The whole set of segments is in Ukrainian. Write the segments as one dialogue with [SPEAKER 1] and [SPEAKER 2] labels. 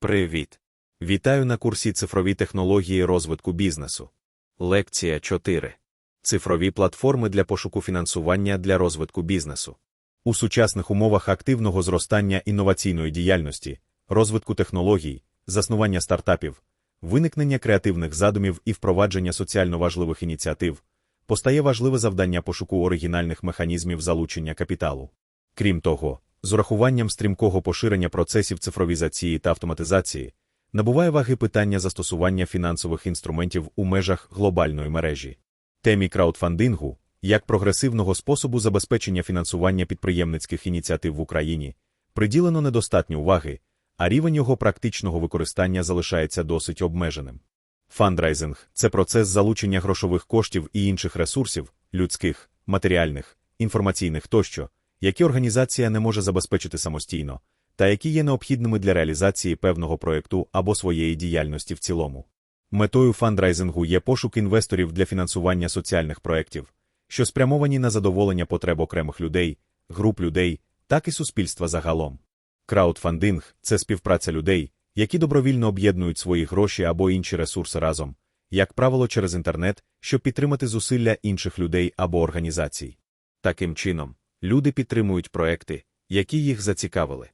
[SPEAKER 1] Привіт! Вітаю на курсі цифрові технології розвитку бізнесу. Лекція 4. Цифрові платформи для пошуку фінансування для розвитку бізнесу. У сучасних умовах активного зростання інноваційної діяльності, розвитку технологій, заснування стартапів, виникнення креативних задумів і впровадження соціально важливих ініціатив постає важливе завдання пошуку оригінальних механізмів залучення капіталу. Крім того, з урахуванням стрімкого поширення процесів цифровізації та автоматизації, набуває ваги питання застосування фінансових інструментів у межах глобальної мережі. Темі краудфандингу як прогресивного способу забезпечення фінансування підприємницьких ініціатив в Україні приділено недостатньо уваги, а рівень його практичного використання залишається досить обмеженим. Фандрайзинг це процес залучення грошових коштів і інших ресурсів людських, матеріальних, інформаційних тощо, які організація не може забезпечити самостійно, та які є необхідними для реалізації певного проєкту або своєї діяльності в цілому. Метою фандрайзингу є пошук інвесторів для фінансування соціальних проєктів, що спрямовані на задоволення потреб окремих людей, груп людей, так і суспільства загалом. Краудфандинг це співпраця людей, які добровільно об'єднують свої гроші або інші ресурси разом, як правило, через інтернет, щоб підтримати зусилля інших людей або організацій. Таким чином, люди підтримують проекти, які їх зацікавили.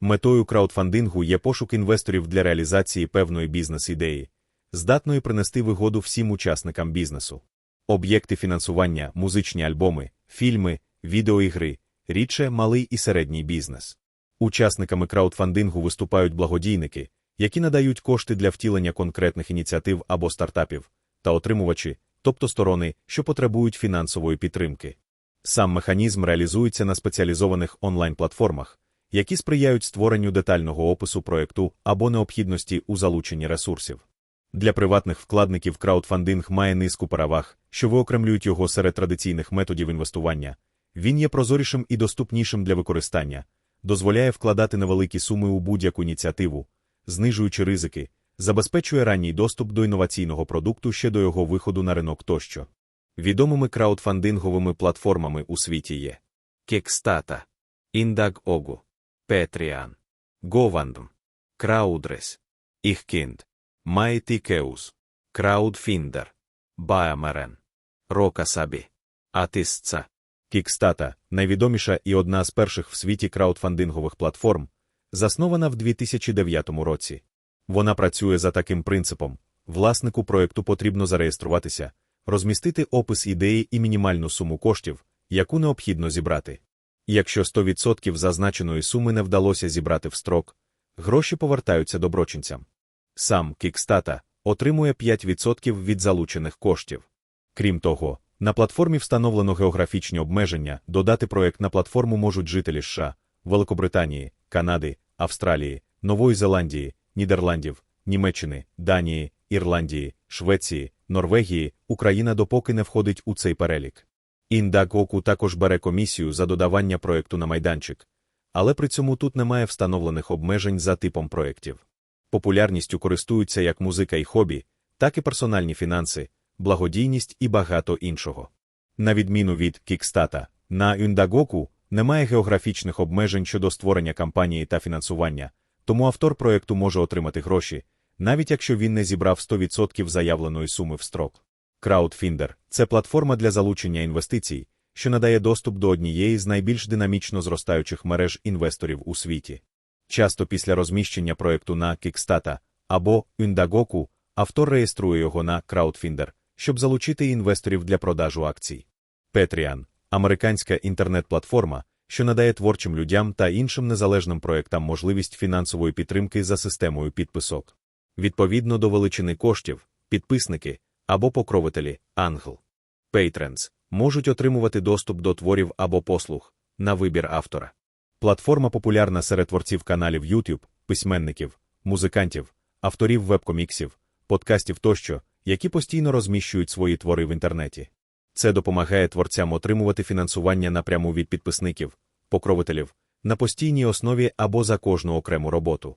[SPEAKER 1] Метою краудфандингу є пошук інвесторів для реалізації певної бізнес-ідеї, здатної принести вигоду всім учасникам бізнесу. Об'єкти фінансування, музичні альбоми, фільми, відеоігри, рідше малий і середній бізнес. Учасниками краудфандингу виступають благодійники, які надають кошти для втілення конкретних ініціатив або стартапів, та отримувачі, тобто сторони, що потребують фінансової підтримки. Сам механізм реалізується на спеціалізованих онлайн-платформах, які сприяють створенню детального опису проєкту або необхідності у залученні ресурсів. Для приватних вкладників краудфандинг має низку переваг, що виокремлюють його серед традиційних методів інвестування. Він є прозорішим і доступнішим для використання, дозволяє вкладати невеликі суми у будь-яку ініціативу, знижуючи ризики, забезпечує ранній доступ до інноваційного продукту ще до його виходу на ринок тощо. Відомими краудфандинговими платформами у світі є Kickstarter, Indiegogo, Patreon, GoFundMe, Crowdress, Ihkind, Mightykeus, Crowdfinder, Baameren, Rokasabi, Атисца. Kickstarter – найвідоміша і одна з перших в світі краудфандингових платформ, заснована в 2009 році. Вона працює за таким принципом: власнику проєкту потрібно зареєструватися, розмістити опис ідеї і мінімальну суму коштів, яку необхідно зібрати. Якщо 100% зазначеної суми не вдалося зібрати в строк, гроші повертаються доброчинцям. Сам Kickstarter отримує 5% від залучених коштів. Крім того, на платформі встановлено географічні обмеження, додати проект на платформу можуть жителі США, Великобританії, Канади, Австралії, Нової Зеландії, Нідерландів, Німеччини, Данії, Ірландії, Швеції, Норвегії, Україна допоки не входить у цей перелік. Індагоку також бере комісію за додавання проекту на майданчик, але при цьому тут немає встановлених обмежень за типом проєктів. Популярністю користуються як музика і хобі, так і персональні фінанси, благодійність і багато іншого. На відміну від Кікстата, на Indiegogo немає географічних обмежень щодо створення кампанії та фінансування, тому автор проєкту може отримати гроші, навіть якщо він не зібрав 100% заявленої суми в строк. Crowdfinder – це платформа для залучення інвестицій, що надає доступ до однієї з найбільш динамічно зростаючих мереж інвесторів у світі. Часто після розміщення проєкту на Kickstarter або Indiegogo автор реєструє його на Crowdfinder, щоб залучити інвесторів для продажу акцій. Patreon – американська інтернет-платформа, що надає творчим людям та іншим незалежним проєктам можливість фінансової підтримки за системою підписок. Відповідно до величини коштів, підписники або покровителі англ. Patrons можуть отримувати доступ до творів або послуг на вибір автора. Платформа популярна серед творців каналів YouTube, письменників, музикантів, авторів вебкоміксів, подкастів тощо, які постійно розміщують свої твори в інтернеті. Це допомагає творцям отримувати фінансування напряму від підписників, покровителів, на постійній основі або за кожну окрему роботу.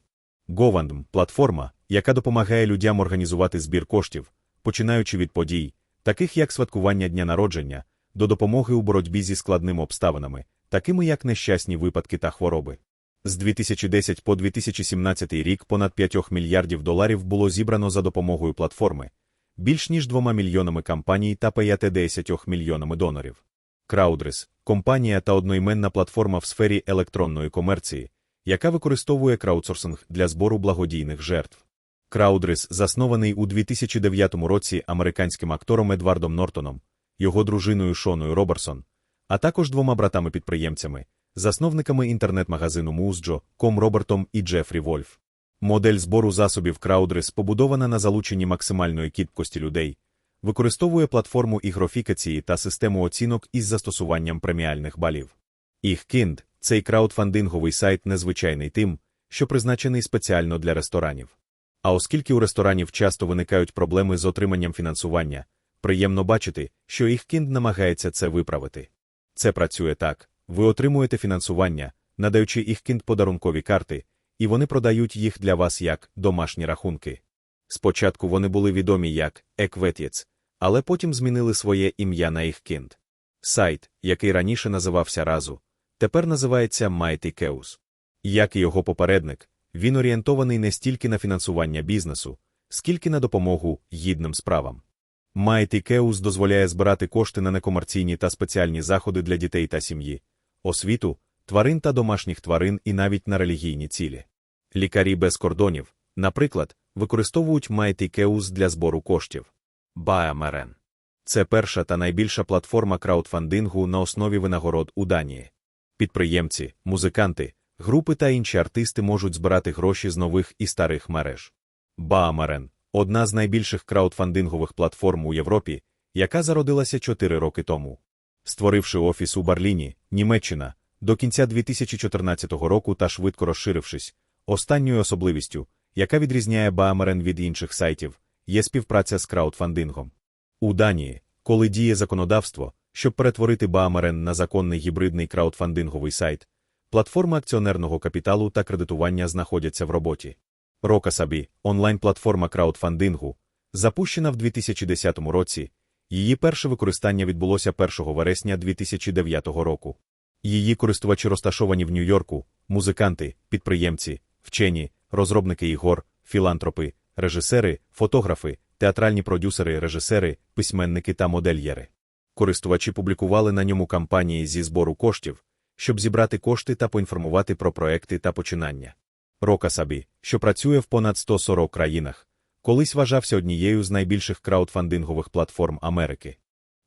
[SPEAKER 1] GoFundMe – платформа, яка допомагає людям організувати збір коштів, починаючи від подій, таких як святкування дня народження, до допомоги у боротьбі зі складними обставинами, такими як нещасні випадки та хвороби. З 2010 по 2017 рік понад 5 мільярдів доларів було зібрано за допомогою платформи, більш ніж 2 мільйонами кампаній та 50 мільйонами донорів. Краудрес компанія та одноіменна платформа в сфері електронної комерції, яка використовує краудсорсинг для збору благодійних жертв. Краудрес заснований у 2009 році американським актором Едвардом Нортоном, його дружиною Шоною Роберсон, а також двома братами-підприємцями, засновниками інтернет-магазину Музджо, Ком Робертом і Джефрі Вольф. Модель збору засобів Краудрес побудована на залученні максимальної кількості людей, використовує платформу ігрофікації та систему оцінок із застосуванням преміальних балів. Іхкінд цей краудфандинговий сайт незвичайний тим, що призначений спеціально для ресторанів. А оскільки у ресторанів часто виникають проблеми з отриманням фінансування, приємно бачити, що Іхкінд намагається це виправити. Це працює так: ви отримуєте фінансування, надаючи Іхкінд подарункові карти, і вони продають їх для вас як домашні рахунки. Спочатку вони були відомі як Екветєц, але потім змінили своє ім'я на Іхкінд. Сайт, який раніше називався Разу, тепер називається Mighty Keus. Як і його попередник, він орієнтований не стільки на фінансування бізнесу, скільки на допомогу гідним справам. Mighty Keus дозволяє збирати кошти на некомерційні та спеціальні заходи для дітей та сім'ї, освіту, тварин та домашніх тварин і навіть на релігійні цілі. Лікарі без кордонів, наприклад, використовують Mighty Keus для збору коштів. Баамерен. Це перша та найбільша платформа краудфандингу на основі винагород у Данії. Підприємці, музиканти, групи та інші артисти можуть збирати гроші з нових і старих мереж. Баамерен одна з найбільших краудфандингових платформ у Європі, яка зародилася 4 роки тому. Створивши офіс у Барліні, Німеччина, до кінця 2014 року та швидко розширившись, останньою особливістю, яка відрізняє Баамерен від інших сайтів, є співпраця з краудфандингом. У Данії, коли діє законодавство, щоб перетворити Баамерен на законний гібридний краудфандинговий сайт, платформи акціонерного капіталу та кредитування знаходяться в роботі. Рокасабі, онлайн-платформа краудфандингу, запущена в 2010 році, її перше використання відбулося 1 вересня 2009 року. Її користувачі розташовані в Нью-Йорку, музиканти, підприємці, вчені, розробники ігор, філантропи, режисери, фотографи, театральні продюсери, режисери, письменники та модельєри. Користувачі публікували на ньому кампанії зі збору коштів, щоб зібрати кошти та поінформувати про проекти та починання. Рокасабі, що працює в понад 140 країнах, колись вважався однією з найбільших краудфандингових платформ Америки.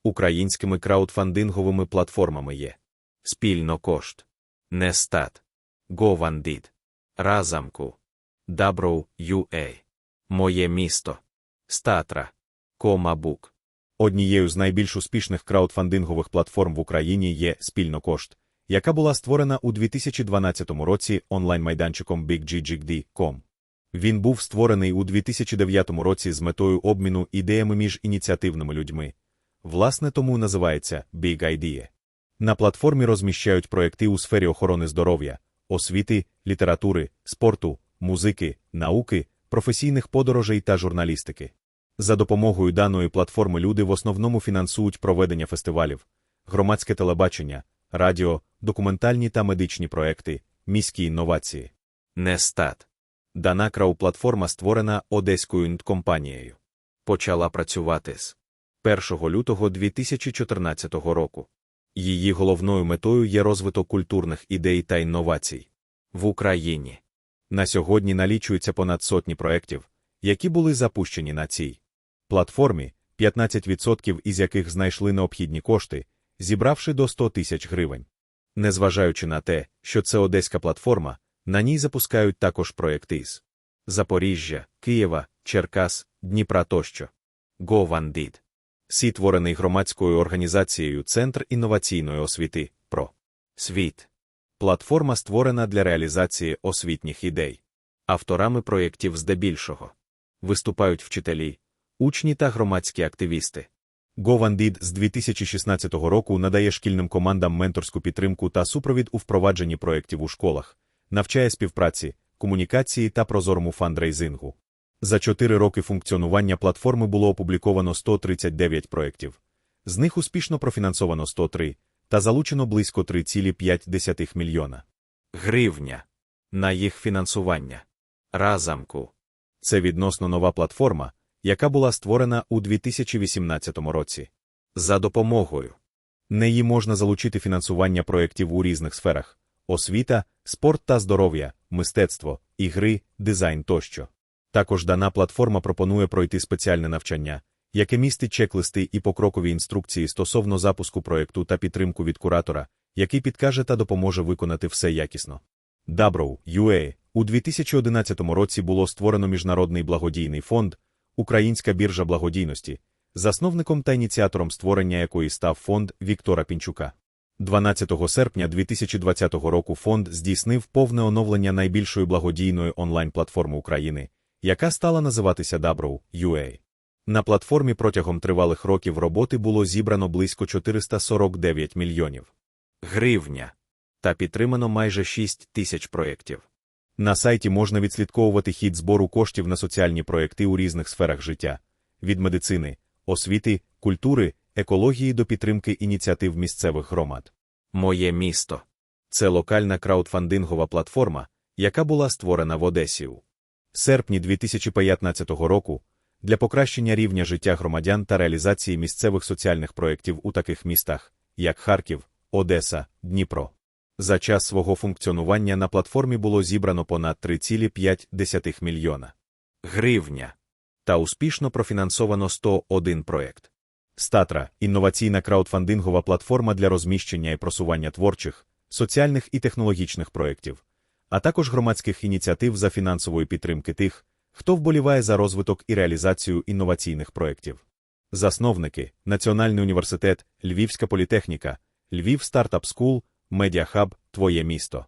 [SPEAKER 1] Українськими краудфандинговими платформами є Спільно кошт, Нестат, Говандід, Разамку, Dabrow.ua, Моє місто, Статра, Комабук. Однією з найбільш успішних краудфандингових платформ в Україні є Спільнокошт, яка була створена у 2012 році онлайн-майданчиком BigGGD.com. Він був створений у 2009 році з метою обміну ідеями між ініціативними людьми. Власне, тому називається Big Idea. На платформі розміщають проекти у сфері охорони здоров'я, освіти, літератури, спорту, музики, науки, професійних подорожей та журналістики. За допомогою даної платформи люди в основному фінансують проведення фестивалів, громадське телебачення, радіо, документальні та медичні проекти, міські інновації. Нестат. Дана крау-платформа створена одеською інткомпанією. Почала працювати з 1 лютого 2014 року. Її головною метою є розвиток культурних ідей та інновацій в Україні. На сьогодні налічується понад сотні проєктів, які були запущені на цій платформі, 15% із яких знайшли необхідні кошти, зібравши до 100 тисяч гривень. Незважаючи на те, що це одеська платформа, на ній запускають також проєкти з Запоріжжя, Києва, Черкас, Дніпра тощо. GoVandid. Сі творений громадською організацією Центр інноваційної освіти ПРО. Світ. Платформа створена для реалізації освітніх ідей. Авторами проєктів здебільшого виступають вчителі, учні та громадські активісти. GoVandid з 2016 року надає шкільним командам менторську підтримку та супровід у впровадженні проєктів у школах, навчає співпраці, комунікації та прозорому фандрейзингу. За 4 роки функціонування платформи було опубліковано 139 проєктів. З них успішно профінансовано 103 та залучено близько 3,5 мільйона гривня на їх фінансування. Разамку. Це відносно нова платформа, яка була створена у 2018 році. За допомогою неї можна залучити фінансування проєктів у різних сферах освіта, спорт та здоров'я, мистецтво, ігри, дизайн тощо. Також дана платформа пропонує пройти спеціальне навчання, яке містить чек-листи і покрокові інструкції стосовно запуску проєкту та підтримку від куратора, який підкаже та допоможе виконати все якісно. Dabrow, UA, у 2011 році було створено Міжнародний благодійний фонд, Українська біржа благодійності, засновником та ініціатором створення якої став фонд Віктора Пінчука. 12 серпня 2020 року фонд здійснив повне оновлення найбільшої благодійної онлайн-платформи України, яка стала називатися Dabrow, UA. На платформі протягом тривалих років роботи було зібрано близько 449 мільйонів гривня та підтримано майже 6 тисяч проєктів. На сайті можна відслідковувати хід збору коштів на соціальні проєкти у різних сферах життя від медицини, освіти, культури, екології до підтримки ініціатив місцевих громад. Моє місто це локальна краудфандингова платформа, яка була створена в Одесі у серпні 2015 року для покращення рівня життя громадян та реалізації місцевих соціальних проєктів у таких містах, як Харків, Одеса, Дніпро. За час свого функціонування на платформі було зібрано понад 3,5 мільйона гривня та успішно профінансовано 101 проєкт. Статра інноваційна краудфандингова платформа для розміщення і просування творчих, соціальних і технологічних проєктів, а також громадських ініціатив за фінансової підтримки тих, хто вболіває за розвиток і реалізацію інноваційних проєктів. Засновники Національний університет, Львівська політехніка, Львів Стартап Скул, Медіахаб, Твоє місто.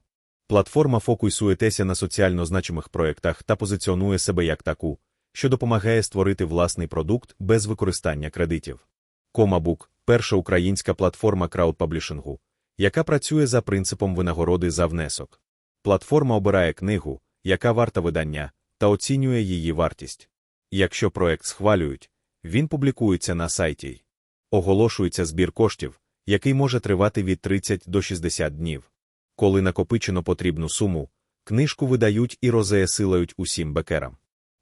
[SPEAKER 1] Платформа фокусується на соціально значимих проєктах та позиціонує себе як таку, що допомагає створити власний продукт без використання кредитів. Комабук перша українська платформа краудпаблішингу, яка працює за принципом винагороди за внесок. Платформа обирає книгу, яка варта видання, та оцінює її вартість. Якщо проект схвалюють, він публікується на сайті. Оголошується збір коштів, який може тривати від 30 до 60 днів. Коли накопичено потрібну суму, книжку видають і розеясилають усім бекерам.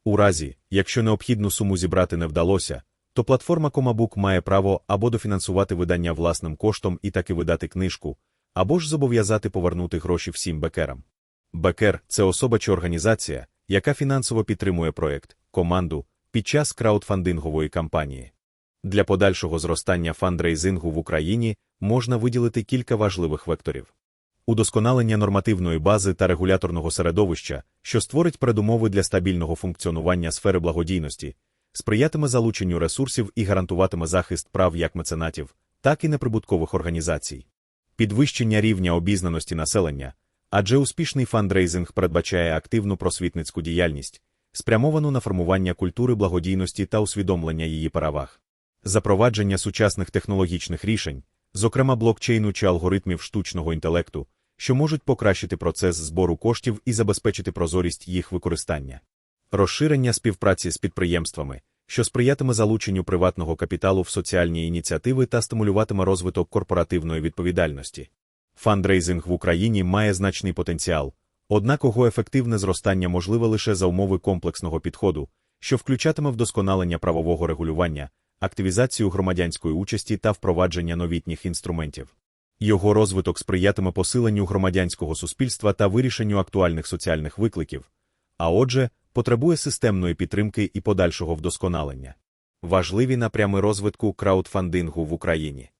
[SPEAKER 1] У разі, якщо необхідну суму зібрати не вдалося, то платформа Комабук має право або дофінансувати видання власним коштом і таки видати книжку, або ж зобов'язати повернути гроші всім бекерам. Бекер це особа чи організація, яка фінансово підтримує проект, команду під час краудфандингової кампанії. Для подальшого зростання фандрейзингу в Україні можна виділити кілька важливих векторів. Удосконалення нормативної бази та регуляторного середовища, що створить передумови для стабільного функціонування сфери благодійності, сприятиме залученню ресурсів і гарантуватиме захист прав як меценатів, так і неприбуткових організацій, підвищення рівня обізнаності населення, адже успішний фандрейзинг передбачає активну просвітницьку діяльність, спрямовану на формування культури благодійності та усвідомлення її переваг, запровадження сучасних технологічних рішень, зокрема блокчейну чи алгоритмів штучного інтелекту, що можуть покращити процес збору коштів і забезпечити прозорість їх використання, розширення співпраці з підприємствами, що сприятиме залученню приватного капіталу в соціальні ініціативи та стимулюватиме розвиток корпоративної відповідальності. Фандрейзинг в Україні має значний потенціал, однак його ефективне зростання можливе лише за умови комплексного підходу, що включатиме вдосконалення правового регулювання, активізацію громадянської участі та впровадження новітніх інструментів. Його розвиток сприятиме посиленню громадянського суспільства та вирішенню актуальних соціальних викликів, а отже, потребує системної підтримки і подальшого вдосконалення. Важливі напрями розвитку краудфандингу в Україні,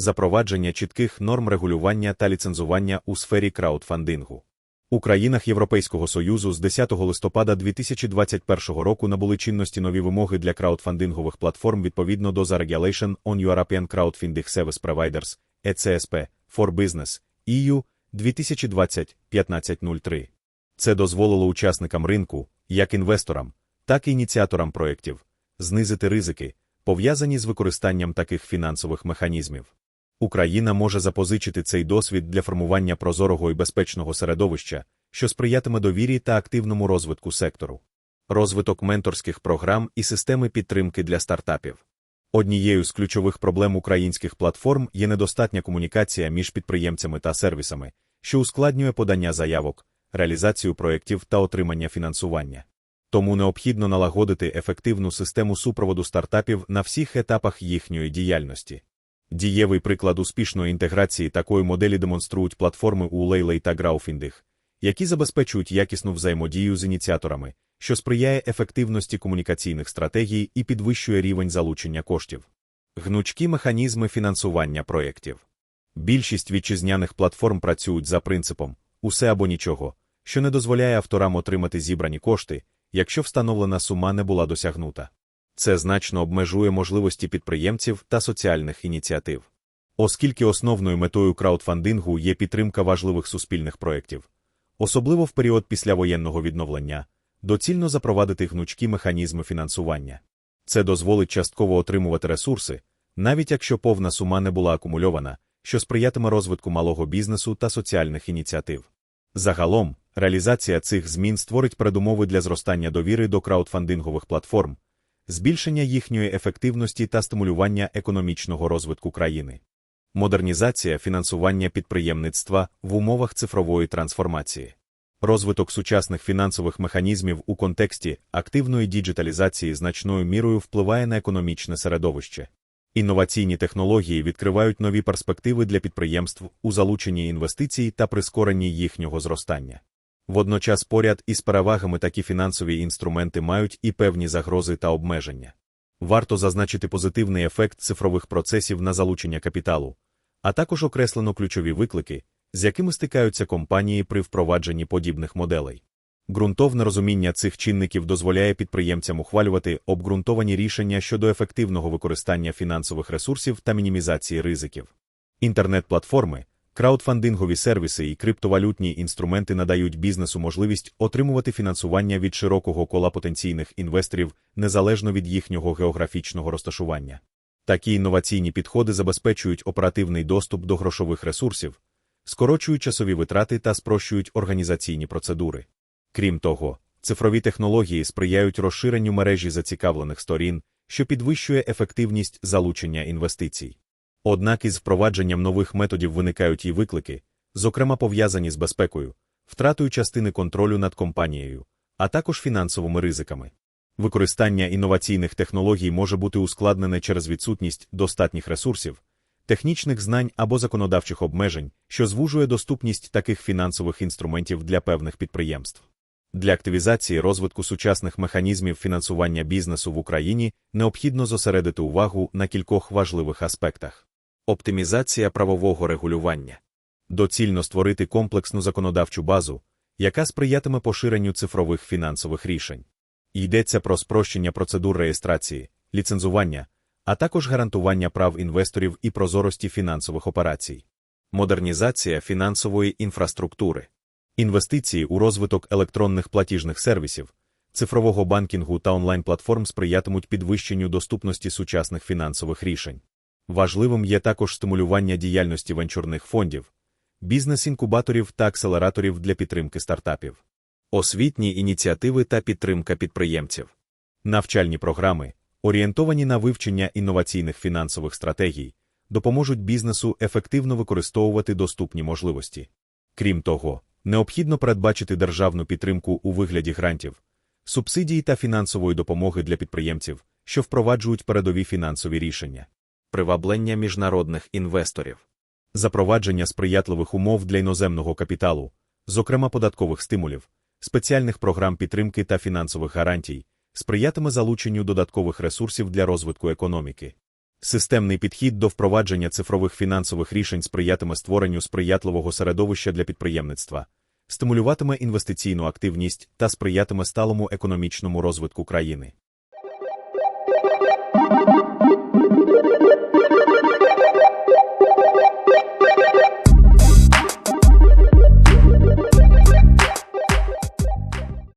[SPEAKER 1] запровадження чітких норм регулювання та ліцензування у сфері краудфандингу. У країнах Європейського Союзу з 10 листопада 2021 року набули чинності нові вимоги для краудфандингових платформ відповідно до The Regulation on European Crowdfunding Service Providers ECSP for Business EU 2020-1503. Це дозволило учасникам ринку, як інвесторам, так і ініціаторам проєктів, знизити ризики, пов'язані з використанням таких фінансових механізмів. Україна може запозичити цей досвід для формування прозорого і безпечного середовища, що сприятиме довірі та активному розвитку сектору. розвиток менторських програм і системи підтримки для стартапів. Однією з ключових проблем українських платформ є недостатня комунікація між підприємцями та сервісами, що ускладнює подання заявок, реалізацію проєктів та отримання фінансування. Тому необхідно налагодити ефективну систему супроводу стартапів на всіх етапах їхньої діяльності. Дієвий приклад успішної інтеграції такої моделі демонструють платформи у Leylay та Graufinding, які забезпечують якісну взаємодію з ініціаторами, що сприяє ефективності комунікаційних стратегій і підвищує рівень залучення коштів. Гнучкі механізми фінансування проєктів. Більшість вітчизняних платформ працюють за принципом усе або нічого, що не дозволяє авторам отримати зібрані кошти, якщо встановлена сума не була досягнута. Це значно обмежує можливості підприємців та соціальних ініціатив. Оскільки основною метою краудфандингу є підтримка важливих суспільних проєктів, особливо в період післявоєнного відновлення, доцільно запровадити гнучкі механізми фінансування. Це дозволить частково отримувати ресурси, навіть якщо повна сума не була акумульована, що сприятиме розвитку малого бізнесу та соціальних ініціатив. Загалом, реалізація цих змін створить передумови для зростання довіри до краудфандингових платформ, збільшення їхньої ефективності та стимулювання економічного розвитку країни. Модернізація фінансування підприємництва в умовах цифрової трансформації. Розвиток сучасних фінансових механізмів у контексті активної діджиталізації значною мірою впливає на економічне середовище. Інноваційні технології відкривають нові перспективи для підприємств у залученні інвестицій та прискоренні їхнього зростання. Водночас поряд із перевагами такі фінансові інструменти мають і певні загрози та обмеження. Варто зазначити позитивний ефект цифрових процесів на залучення капіталу, а також окреслено ключові виклики, з якими стикаються компанії при впровадженні подібних моделей. Ґрунтовне розуміння цих чинників дозволяє підприємцям ухвалювати обґрунтовані рішення щодо ефективного використання фінансових ресурсів та мінімізації ризиків. Інтернет-платформи, краудфандингові сервіси і криптовалютні інструменти надають бізнесу можливість отримувати фінансування від широкого кола потенційних інвесторів незалежно від їхнього географічного розташування. Такі інноваційні підходи забезпечують оперативний доступ до грошових ресурсів, скорочують часові витрати та спрощують організаційні процедури. Крім того, цифрові технології сприяють розширенню мережі зацікавлених сторін, що підвищує ефективність залучення інвестицій. Однак із впровадженням нових методів виникають і виклики, зокрема пов'язані з безпекою, втратою частини контролю над компанією, а також фінансовими ризиками. Використання інноваційних технологій може бути ускладнене через відсутність достатніх ресурсів, технічних знань або законодавчих обмежень, що звужує доступність таких фінансових інструментів для певних підприємств. Для активізації розвитку сучасних механізмів фінансування бізнесу в Україні необхідно зосередити увагу на кількох важливих аспектах: оптимізація правового регулювання, доцільно створити комплексну законодавчу базу, яка сприятиме поширенню цифрових фінансових рішень. Йдеться про спрощення процедур реєстрації, ліцензування, а також гарантування прав інвесторів і прозорості фінансових операцій, модернізація фінансової інфраструктури. Інвестиції у розвиток електронних платіжних сервісів, цифрового банкінгу та онлайн-платформ сприятимуть підвищенню доступності сучасних фінансових рішень. Важливим є також стимулювання діяльності венчурних фондів, бізнес-інкубаторів та акселераторів для підтримки стартапів, освітні ініціативи та підтримка підприємців, навчальні програми, орієнтовані на вивчення інноваційних фінансових стратегій, допоможуть бізнесу ефективно використовувати доступні можливості. Крім того, Необхідно передбачити державну підтримку у вигляді грантів, субсидій та фінансової допомоги для підприємців, що впроваджують передові фінансові рішення, приваблення міжнародних інвесторів, запровадження сприятливих умов для іноземного капіталу, зокрема податкових стимулів, спеціальних програм підтримки та фінансових гарантій, сприятиме залученню додаткових ресурсів для розвитку економіки. Системний підхід до впровадження цифрових фінансових рішень сприятиме створенню сприятливого середовища для підприємництва, стимулюватиме інвестиційну активність та сприятиме сталому економічному розвитку країни.